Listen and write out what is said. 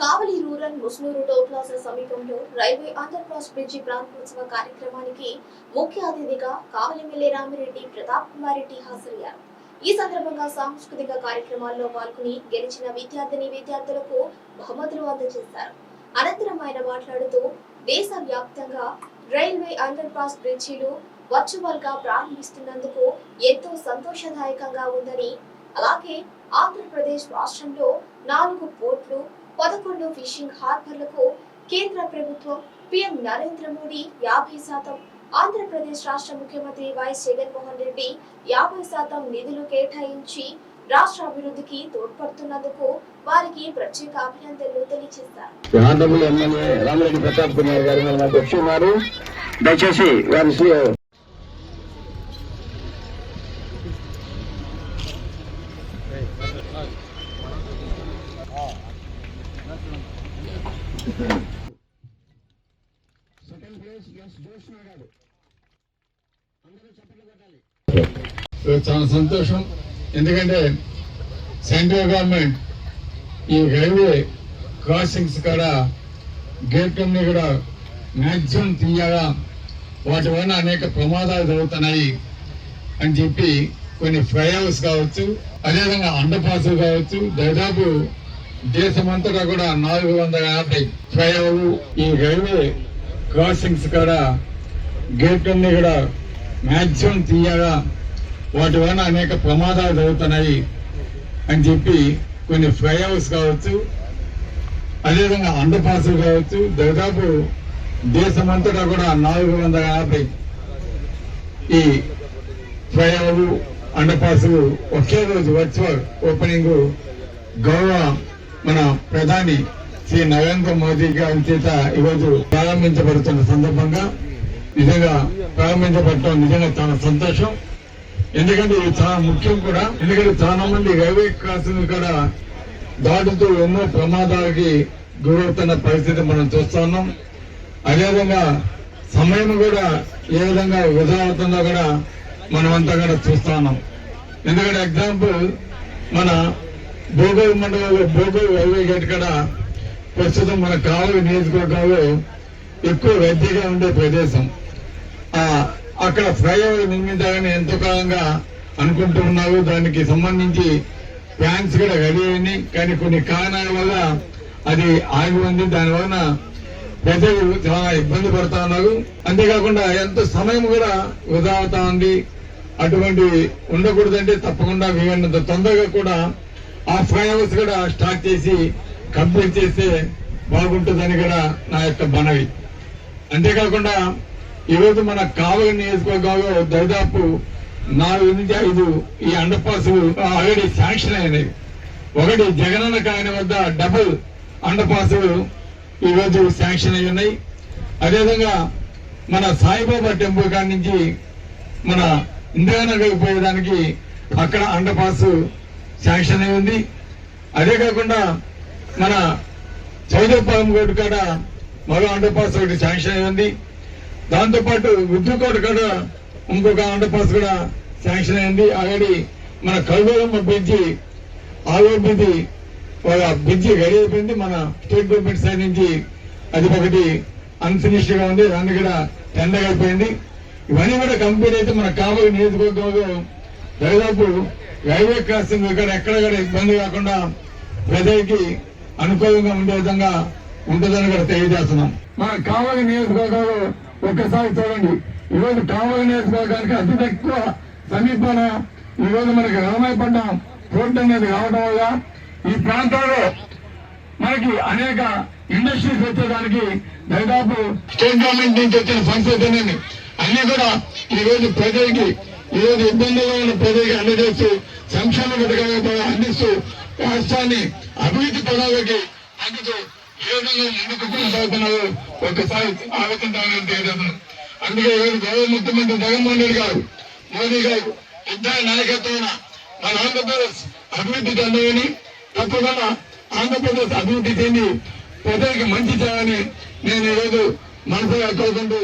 Kavali rural Musunuru toll plaza సమీపంలో railway under cross bridge ప్రారంభోత్సవ కార్యక్రమానికి ముఖ్య అతిథిగా కావలి ఎమ్మెల్యే రామిరెడ్డి ప్రతాప్ కుమార్ రెడ్డి హాజరయ్యారు. ఈ సందర్భంగా సాంస్కృతిక కార్యక్రమాల్లో పాల్గొని గెలిచిన విద్యార్థిని విద్యార్థులకు బహుమతులు అందజేశారు. అనంతరం ఆయన మాట్లాడుతూ దేశ వ్యాప్తంగా రైల్వే అండర్ క్రాస్ బ్రిడ్జిలు వర్చువల్గా ప్రారంభిస్తున్నందుకు ఎంతో సంతోషదాయకంగా ఉందని అలాగే ఆంధ్రప్రదేశ్ రాష్ట్రంలో నాలుగు పోర్ట్లు పదకొండు ఫిషింగ్ హార్బర్లకు కేంద్ర ప్రభుత్వం పిఎం నరేంద్ర మోడీ యాభై శాతం ఆంధ్రప్రదేశ్ రాష్ట్ర ముఖ్యమంత్రి వైఎస్ జగన్మోహన్ రెడ్డి యాభై శాతం నిధులు కేటాయించి రాష్ట్ర అభివృద్ధికి తోడ్పడుతున్నందుకు వారికి ప్రత్యేక అభినందనలు తెలియజేశారు. దయచేసి గారు చాలా సంతోషం. ఎందుకంటే సెంట్రల్ గవర్నమెంట్ ఈ రైల్వే క్రాసింగ్స్ కూడా గేట్ కూడా మ్యాక్సిమం తీయగా వాటి వలన అనేక ప్రమాదాలు జరుగుతున్నాయి అని చెప్పి కొన్ని ఫ్లైఓవర్స్ కావచ్చు అదేవిధంగా అండర్ పాసులు కావచ్చు దాదాపు దేశమంతటా కూడా నాలుగు వందల యాభై ఫ్లైఓవర్ ఈ రైల్వే క్రాసింగ్స్ కూడా గేట్ అన్ని కూడా మ్యాక్సిమం తీయగా వాటి వలన అనేక ప్రమాదాలు జరుగుతున్నాయి అని చెప్పి కొన్ని ఫ్లైఓవర్స్ కావచ్చు అదేవిధంగా అండర్ కావచ్చు దాదాపు దేశమంతటా కూడా నాలుగు వందల యాభై ఈ ఫ్లైఓవర్ అండర్ పాస్ ఒకే రోజు వర్చువల్ ఓపెనింగ్ గౌరవ మన ప్రధాని శ్రీ నరేంద్ర మోదీ గారి చేత ఈరోజు ప్రారంభించబడుతున్న సందర్భంగా నిజంగా ప్రారంభించబడటం నిజంగా చాలా సంతోషం. ఎందుకంటే ఇది చాలా ముఖ్యం కూడా. ఎందుకంటే చాలా మంది రైల్వే క్రాసింగ్ కూడా దాటుతూ ఎన్నో ప్రమాదాలకి గురవుతున్న పరిస్థితి మనం చూస్తా ఉన్నాం. అదేవిధంగా సమయం కూడా ఏ విధంగా వృధా అవుతుందో కూడా మనమంతా కూడా చూస్తా ఉన్నాం. ఎందుకంటే ఎగ్జాంపుల్ మన భోగోలు మండలంలో భోగోలు రైల్వే గేట్ కూడా ప్రస్తుతం మన కాలువ నియోజకవర్గంలో ఎక్కువ రద్దీగా ఉండే ప్రదేశం. ఆ అక్కడ ఫ్లైఓవర్ నిర్మించాలని ఎంతో కాలంగా అనుకుంటూ ఉన్నారు దానికి సంబంధించి ప్లాన్స్ కూడా రెడీ అయినాయి. కానీ కొన్ని కారణాల వల్ల అది ఆగి ఉంది. దానివలన ప్రజలు చాలా ఇబ్బంది పడతా ఉన్నారు. అంతేకాకుండా ఎంత సమయం కూడా వృధా అవుతా ఉంది. అటువంటి ఉండకూడదంటే తప్పకుండా వీలైనంత తొందరగా కూడా ఆ ఫ్లైఓవర్స్ కూడా స్టార్ట్ చేసి కంప్లీట్ చేస్తే బాగుంటుందని కూడా నా యొక్క మనవి. అంతేకాకుండా ఈరోజు మన కావలి నియోజకవర్గంలో దాదాపు నాలుగు నుంచి ఐదు ఈ అండర్ పాస్ ఆల్రెడీ శాంక్షన్ అయినాయి. ఒకటి జగనన్న కాయన వద్ద డబుల్ అండర్ పాస్ ఈరోజు శాంక్షన్ అయి ఉన్నాయి. అదేవిధంగా మన సాయిబాబా టెంపుల్ కాడి నుంచి మన ఇందిరానగర్ పోయేదానికి అక్కడ అండర్ పాస్ శాంక్షన్ అయి ఉంది. అదే కాకుండా మన చౌదపాలెం రోడ్డు కాడ మరో అండర్ పాస్ ఒకటి శాంక్షన్ అయి ఉంది దాంతోపాటు పాటు కాడ ఇంకొక అండర్ పాస్ కూడా శాంక్షన్ అయింది. ఆల్రెడీ మన కల్గోరమ్మ బ్రిడ్జి ఆలూరు బ్రిడ్జి వాళ్ళ బ్రిడ్జి రెడీ అయిపోయింది. మన స్టేట్ గవర్నమెంట్ సైడ్ నుంచి అది ఒకటి అన్ఫినిష్డ్గా ఉంది. దాన్ని కూడా టెండర్ అయిపోయింది. ఇవన్నీ కూడా కంప్లీట్ అయితే మన కాబోయే నియోజకవర్గంలో దాదాపు రైల్వే క్రాసింగ్ దగ్గర ఎక్కడ ఇబ్బంది కాకుండా ప్రజలకి అనుకూలంగా ఉండే విధంగా ఉంటుందని కూడా తెలియజేస్తున్నాం. మన కావలి నియోజకవర్గంలో ఒక్కసారి చూడండి. ఈరోజు కావలి నియోజకవర్గానికి అతి తక్కువ సమీపాన ఈరోజు మనకి రామాయపట్నం పోర్ట్ అనేది రావడం వల్ల ఈ ప్రాంతంలో మనకి అనేక ఇండస్ట్రీస్ వచ్చేదానికి దాదాపు స్టేట్ గవర్నమెంట్ నుంచి వచ్చిన ఫండ్స్ అన్ని కూడా ఈ రోజు ప్రజలకి ఈరోజు ఇబ్బందుల్లో ఉన్న ప్రజలకు అందజేస్తూ సంక్షేమ పథకాలు అందిస్తూ రాష్ట్రాన్ని అభివృద్ధి పదాలకి అందుతూ ఏ విధంగా ముందుకు కొనసాగుతున్నారో ఒక్కసారి ఆలోచించాలని తెలియజేస్తున్నాను. అందుకే ఈరోజు గౌరవ ముఖ్యమంత్రి జగన్మోహన్ రెడ్డి గారు మోదీ గారు ఇద్దరు నాయకత్వాన మన ఆంధ్రప్రదేశ్ అభివృద్ధి చెందాలని తప్పకుండా ఆంధ్రప్రదేశ్ అభివృద్ధి చెంది ప్రజలకు మంచి చేయాలని నేను ఈరోజు మనసుగా కోరుకుంటూ